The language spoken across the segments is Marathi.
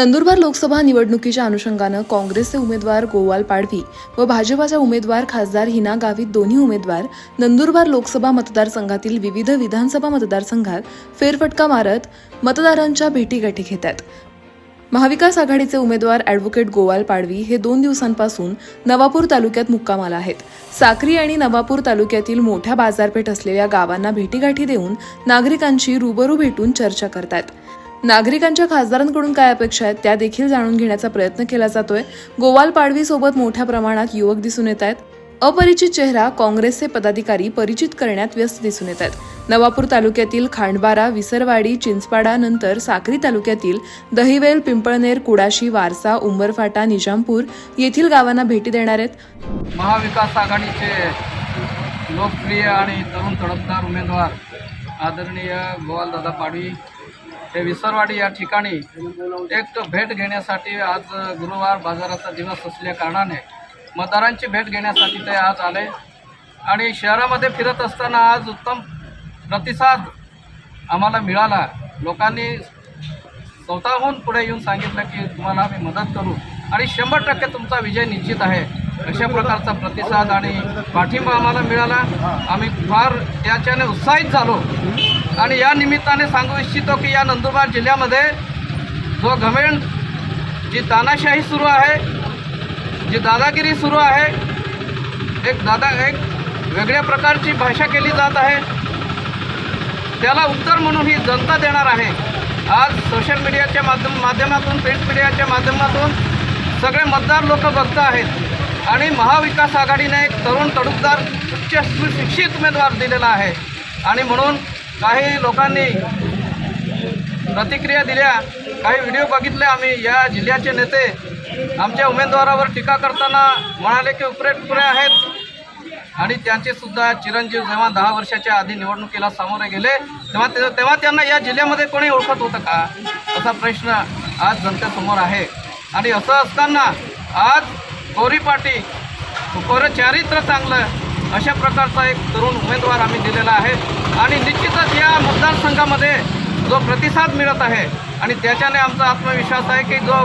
नंदुरबार लोकसभा निवडणुकीच्या अनुषंगानं काँग्रेसचे उमेदवार गोवाल पाडवी व भाजपाच्या उमेदवार खासदार हिना गावित दोन्ही उमेदवार नंदुरबार लोकसभा मतदारसंघातील विविध विधानसभा मतदारसंघात फेरफटका मारत मतदारांच्या भेटीगाठी घेतात. महाविकास आघाडीचे उमेदवार ॲडव्होकेट गोवाल पाडवी हे दोन दिवसांपासून नवापूर तालुक्यात मुक्कामाला आहेत. साक्री आणि नवापूर तालुक्यातील मोठ्या बाजारपेठ असलेल्या गावांना भेटीगाठी देऊन नागरिकांशी रूबरू भेटून चर्चा करतात. नागरिकांच्या खासदारांकडून काय अपेक्षा आहेत त्या देखील जाणून घेण्याचा प्रयत्न केला जातोय. गोवाल पाडवीसोबत मोठ्या प्रमाणात युवक दिसून येत आहेत. अपरिचित चेहरा काँग्रेसचे पदाधिकारी परिचित करण्यात व्यस्त दिसून येत आहेत. नवापूर तालुक्यातील खांडबारा विसरवाडी चिंचपाडा नंतर साक्री तालुक्यातील दहिवेल पिंपळनेर कुडाशी वारसा उंबरफाटा निजामपूर येथील गावांना भेटी देणार आहेत. महाविकास आघाडीचे लोकप्रिय आणि तरुण तडफदार उमेदवार आदरणीय गोवालदादा पाडवी हे विसरवाडी या ठिकाणी एक भेट घेण्यासाठी आज गुरुवार बाजाराचा दिवस असल्याकारणाने मतदारांची भेट घेण्यासाठी ते आज आले. आणि शहरामध्ये फिरत असताना आज उत्तम प्रतिसाद आम्हाला मिळाला. लोकांनी स्वतःहून पुढे येऊन सांगितलं की तुम्हाला आम्ही मदत करू. आणि शंभर टक्के तुमचा विजय निश्चित आहे. अशा प्रकारचा प्रतिसाद आणि पाठिंबा आम्हाला मिळाला. आम्ही फार त्याच्याने उत्साहित झालो. आणि या निमित्ताने सांगू इच्छितो की या नंदुरबार जिल्ह्यामध्ये जो घमेंड जी तानाशाही सुरू आहे जी दादागिरी सुरू आहे एक दादा एक वेगळ्या प्रकारची भाषा केली जात आहे. त्याला उत्तर म्हणून ही जनता देणार आहे. आज सोशल मीडियाच्या माध्यम माध्यमातून प्रिंट मीडियाच्या माध्यमातून सगळे मतदार लोक बघत आहेत. आणि महाविकास आघाडीने एक तरुण तडुकदार उच्च सुशिक्षित उमेदवार दिलेला आहे. आणि म्हणून काही लोकांनी प्रतिक्रिया दिल्या काही व्हिडिओ बघितले आम्ही. या जिल्ह्याचे नेते आमच्या उमेदवारावर टीका करताना म्हणाले की उपरे आहेत. आणि त्यांचे सुद्धा चिरंजीव जेव्हा दहा वर्षाच्या आधी निवडणुकीला सामोरे गेले. तेव्हा ते- तेव्हा त्यांना या जिल्ह्यामध्ये कोणी ओळखत होतं का? असा प्रश्न आज जनतेसमोर आहे. आणि असं असताना आज गौरी पाटी कोरं चारित्र चांगलं अशा प्रकारचा एक तरुण उमेदवार आम्ही दिलेला आहे. आणि निश्चितच या मतदारसंघामध्ये जो प्रतिसाद मिळत आहे आणि त्याच्याने आमचा आत्मविश्वास आहे की जो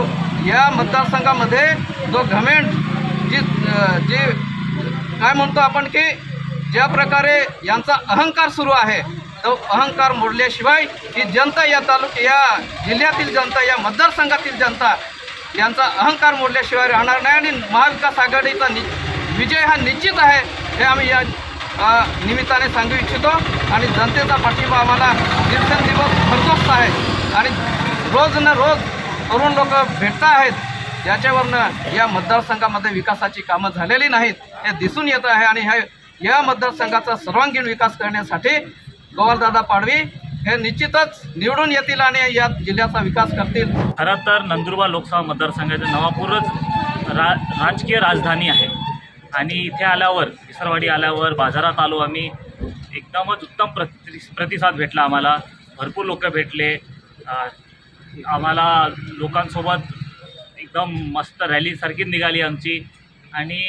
या मतदारसंघामध्ये जो घमेंट जी जी काय म्हणतो आपण की ज्या प्रकारे यांचा अहंकार सुरू आहे तो अहंकार मोडल्याशिवाय ही जनता या तालुक्या या जिल्ह्यातील जनता या मतदारसंघातील जनता यांचा अहंकार मोडल्याशिवाय राहणार नाही आणि महाविकास आघाडीचा नि विजय हा निश्चित आहे हे आम्ही या निमित्ताने सांगू इच्छितो. आणि जनतेचा पाठिंबा आम्हाला दिवसेंदिवस भरदोस्त आहे. आणि रोज न रोज तरुण लोक भेटत आहेत. याच्यावरनं या मतदारसंघामध्ये विकासाची कामं झालेली नाहीत हे दिसून येत आहे. आणि हे या मतदारसंघाचा सर्वांगीण विकास करण्यासाठी गोवालदादा पाडवी हे निश्चितच निवडून येतील आणि या जिल्ह्याचा विकास करतील. खरं तर नंदुरबार लोकसभा मतदारसंघाचं नवापूरच रा राजकीय राजधानी आहे. आणि इथे आल्यावर विसरवाडी आल्यावर बाजारात आलो आम्ही. एकदमच उत्तम प्रति प्रतिसाद भेटला आम्हाला. भरपूर लोक भेटले. आम्हाला लोकांसोबत एकदम मस्त रॅलीसारखी निघाली आमची. आणि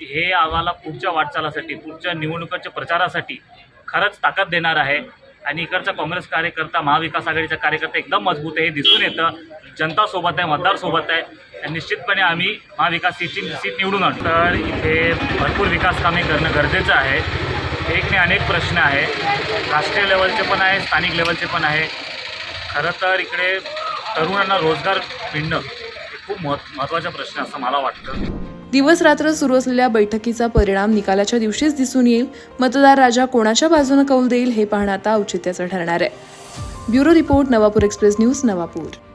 हे आम्हाला पुढच्या वाटचालासाठी पुढच्या निवडणुकाच्या प्रचारासाठी खरंच ताकद देणार आहे. आणि इकडचा काँग्रेस कार्यकर्ता महाविकास आघाडीचा कार्यकर्ता एकदम मजबूत आहे हे दिसून येतं. जनता सोबत आहे मतदार सोबत आहे. आणि निश्चितपणे आम्ही महाविकास सीटची सीट निवडून आहोत तर इथे भरपूर विकास कामे करणं गरजेचं आहे. एक ने अनेक प्रश्न आहे. राष्ट्रीय लेवलचे पण आहे स्थानिक लेवलचे पण आहे. खरं तर इकडे तरुणांना रोजगार मिळणं हे खूप महत् महत्त्वाचा प्रश्न असं मला वाटतं. दिवस रात्र सुरू असलेल्या बैठकीचा परिणाम निकालाच्या दिवशीच दिसून येईल. मतदार राजा कोणाच्या बाजूने कौल देईल हे पाहणं आता औचित्याचं ठरणार आहे. Bureau report Navapur express news Navapur.